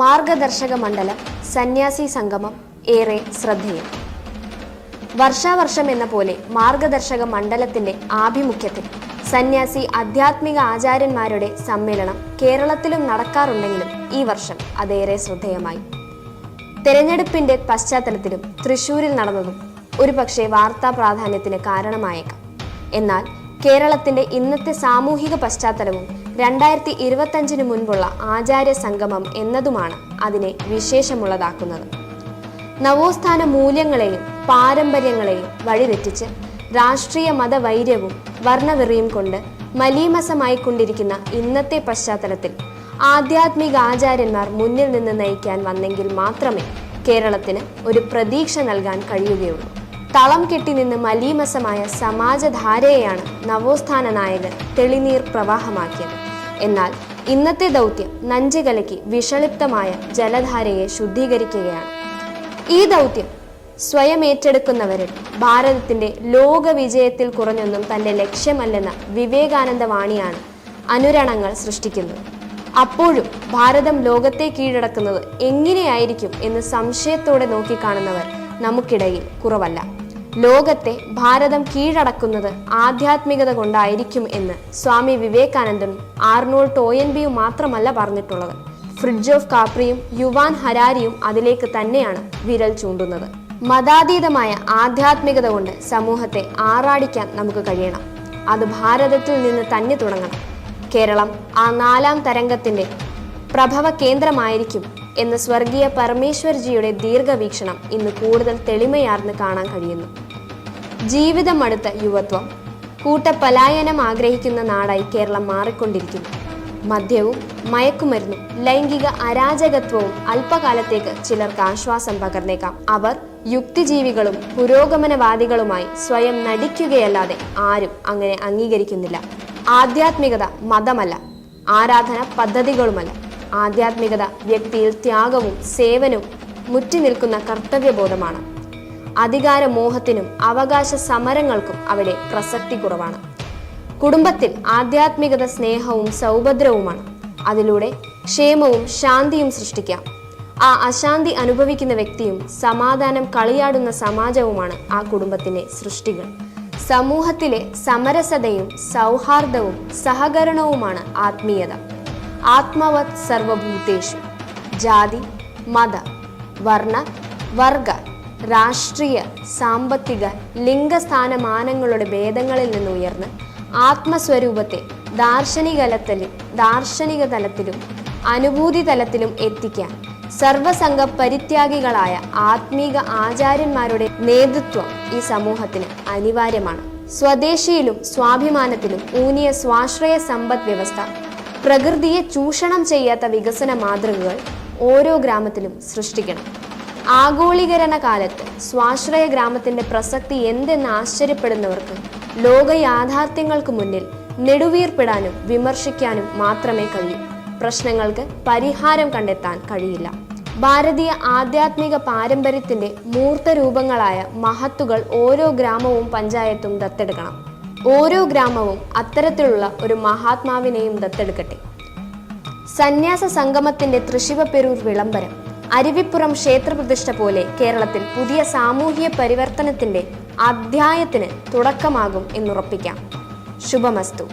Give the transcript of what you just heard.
മാർഗദർശക മണ്ഡലം സന്യാസി സംഗമം ഏറെ ശ്രദ്ധേയം. വർഷാവർഷം എന്ന പോലെ മാർഗദർശക മണ്ഡലത്തിന്റെ ആഭിമുഖ്യത്തിൽ സന്യാസി ആധ്യാത്മിക ആചാര്യന്മാരുടെ സമ്മേളനം കേരളത്തിലും നടക്കാറുണ്ടെങ്കിലും ഈ വർഷം അതേറെ ശ്രദ്ധേയമായി. തെരഞ്ഞെടുപ്പിന്റെ പശ്ചാത്തലത്തിലും തൃശൂരിൽ നടന്നതും ഒരുപക്ഷെ വാർത്താ പ്രാധാന്യത്തിന് കാരണമായേക്കാം. എന്നാൽ കേരളത്തിന്റെ ഇന്നത്തെ സാമൂഹിക പശ്ചാത്തലവും രണ്ടായിരത്തി ഇരുപത്തഞ്ചിന് മുൻപുള്ള ആചാര്യ സംഗമം എന്നതുമാണ് അതിനെ വിശേഷമുള്ളതാക്കുന്നത്. നവോത്ഥാന മൂല്യങ്ങളെയും പാരമ്പര്യങ്ങളെയും വഴിതെറ്റിച്ച് രാഷ്ട്രീയ മതവൈര്യവും വർണവെറിയും കൊണ്ട് മലീമസമായി കൊണ്ടിരിക്കുന്ന ഇന്നത്തെ പശ്ചാത്തലത്തിൽ ആധ്യാത്മിക ആചാര്യന്മാർ മുന്നിൽ നിന്ന് നയിക്കാൻ വന്നെങ്കിൽ മാത്രമേ കേരളത്തിന് ഒരു പ്രതീക്ഷ നൽകാൻ കഴിയുകയുള്ളൂ. തളം കെട്ടി നിന്ന് മലീമസമായ സമാജധാരയെയാണ് നവോത്ഥാന നായകൻ തെളിനീർ പ്രവാഹമാക്കിയത്. എന്നാൽ ഇന്നത്തെ ദൗത്യം നഞ്ചുകലയ്ക്ക് വിഷളിപ്തമായ ജലധാരയെ ശുദ്ധീകരിക്കുകയാണ്. ഈ ദൗത്യം സ്വയം ഏറ്റെടുക്കുന്നവരിൽ ഭാരതത്തിന്റെ ലോക വിജയത്തിൽ കുറഞ്ഞൊന്നും തന്റെ ലക്ഷ്യമല്ലെന്ന വിവേകാനന്ദ വാണിയാണ് അനുരണങ്ങൾ സൃഷ്ടിക്കുന്നത്. അപ്പോഴും ഭാരതം ലോകത്തെ കീഴടക്കുന്നത് എങ്ങനെയായിരിക്കും എന്ന് സംശയത്തോടെ നോക്കിക്കാണുന്നവർ നമുക്കിടയിൽ കുറവല്ല. ലോകത്തെ ഭാരതം കീഴടക്കുന്നത് ആധ്യാത്മികത കൊണ്ടായിരിക്കും എന്ന് സ്വാമി വിവേകാനന്ദനും ആർണോൾ ടോയൻബിയും മാത്രമല്ല പറഞ്ഞിട്ടുള്ളത്. ഫ്രിഡ്ജ് ഓഫ് കാപ്രിയും യുവാൻ ഹരാരിയും അതിലേക്ക് തന്നെയാണ് വിരൽ ചൂണ്ടുന്നത്. മതാതീതമായ ആധ്യാത്മികത കൊണ്ട് സമൂഹത്തെ ആറാടിക്കാൻ നമുക്ക് കഴിയണം. അത് ഭാരതത്തിൽ നിന്ന് തന്നെ തുടങ്ങണം. കേരളം ആ നാലാം തരംഗത്തിന്റെ പ്രഭവ കേന്ദ്രമായിരിക്കും എന്ന സ്വർഗീയ പരമേശ്വർജിയുടെ ദീർഘവീക്ഷണം ഇന്ന് കൂടുതൽ തെളിമയാർന്ന് കാണാൻ കഴിയുന്നു. ജീവിതമടുത്ത യുവത്വം കൂട്ടപലായനം ആഗ്രഹിക്കുന്ന നാടായി കേരളം മാറിക്കൊണ്ടിരിക്കുന്നു. മദ്യവും മയക്കുമരുന്നും ലൈംഗിക അരാജകത്വവും അല്പകാലത്തേക്ക് ചിലർക്ക് ആശ്വാസം പകർന്നേക്കാം. അവർ യുക്തിജീവികളും പുരോഗമനവാദികളുമായി സ്വയം നടിക്കുകയല്ലാതെ ആരും അങ്ങനെ അംഗീകരിക്കുന്നില്ല. ആധ്യാത്മികത മതമല്ല ആരാധന പദ്ധതികളുമല്ല. ആധ്യാത്മികത വ്യക്തിയിൽ ത്യാഗവും സേവനവും മുറ്റി നിൽക്കുന്ന കർത്തവ്യബോധമാണ്. അധികാരമോഹത്തിനും അവകാശ സമരങ്ങൾക്കും അവിടെ പ്രസക്തി കുറവാണ്. കുടുംബത്തിൽ ആധ്യാത്മികത സ്നേഹവും സൗഭദ്രവുമാണ്. അതിലൂടെ ക്ഷേമവും ശാന്തിയും സൃഷ്ടിക്കാം. ആ അശാന്തി അനുഭവിക്കുന്ന വ്യക്തിയും സമാധാനം കളിയാടുന്ന സമാജവുമാണ് ആ കുടുംബത്തിന്റെ സൃഷ്ടികൾ. സമൂഹത്തിലെ സമരസതയും സൗഹാർദ്ദവും സഹകരണവുമാണ് ആത്മീയത. ആത്മവത് സർവഭൂതേഷു. ജാതി മത വർണ വർഗ രാഷ്ട്രീയ സാമ്പത്തിക ലിംഗസ്ഥാനമാനങ്ങളുടെ ഭേദങ്ങളിൽ നിന്ന് ഉയർന്ന് ആത്മസ്വരൂപത്തെ ദാർശനിക തലത്തിലും ദാർശനിക തലത്തിലും അനുഭൂതി തലത്തിലും എത്തിക്കാൻ സർവസംഘ പരിത്യാഗികളായ ആത്മീക ആചാര്യന്മാരുടെ നേതൃത്വം ഈ സമൂഹത്തിന് അനിവാര്യമാണ്. സ്വദേശിയിലും സ്വാഭിമാനത്തിലും ഊന്നിയ സ്വാശ്രയ സമ്പദ് വ്യവസ്ഥ പ്രകൃതിയെ ചൂഷണം ചെയ്യാത്ത വികസന മാതൃകകൾ ഓരോ ഗ്രാമത്തിലും സൃഷ്ടിക്കണം. ആഗോളീകരണ കാലത്ത് സ്വാശ്രയ ഗ്രാമത്തിന്റെ പ്രസക്തി എന്തെന്ന് ആശ്ചര്യപ്പെടുന്നവർക്ക് ലോക യാഥാർത്ഥ്യങ്ങൾക്ക് മുന്നിൽ നെടുവീർപ്പിടാനും വിമർശിക്കാനും മാത്രമേ കഴിയൂ. പ്രശ്നങ്ങൾക്ക് പരിഹാരം കണ്ടെത്താൻ കഴിയില്ല. ഭാരതീയ ആധ്യാത്മിക പാരമ്പര്യത്തിന്റെ മൂർത്ത രൂപങ്ങളായ മഹത്തുകൾ ഓരോ ഗ്രാമവും പഞ്ചായത്തും ദത്തെടുക്കണം. ഓരോ ഗ്രാമവും അത്തരത്തിലുള്ള ഒരു മഹാത്മാവിനെയും ദത്തെടുക്കട്ടെ. സന്യാസ സംഗമത്തിന്റെ തൃശിവപ്പെരൂർ വിളംബരം അരുവിപ്പുറം ക്ഷേത്രപ്രതിഷ്ഠ പോലെ കേരളത്തിൽ പുതിയ സാമൂഹിക പരിവർത്തനത്തിന്റെ അധ്യായത്തിന് തുടക്കമാകും എന്നുറപ്പിക്കാം. ശുഭമസ്തു.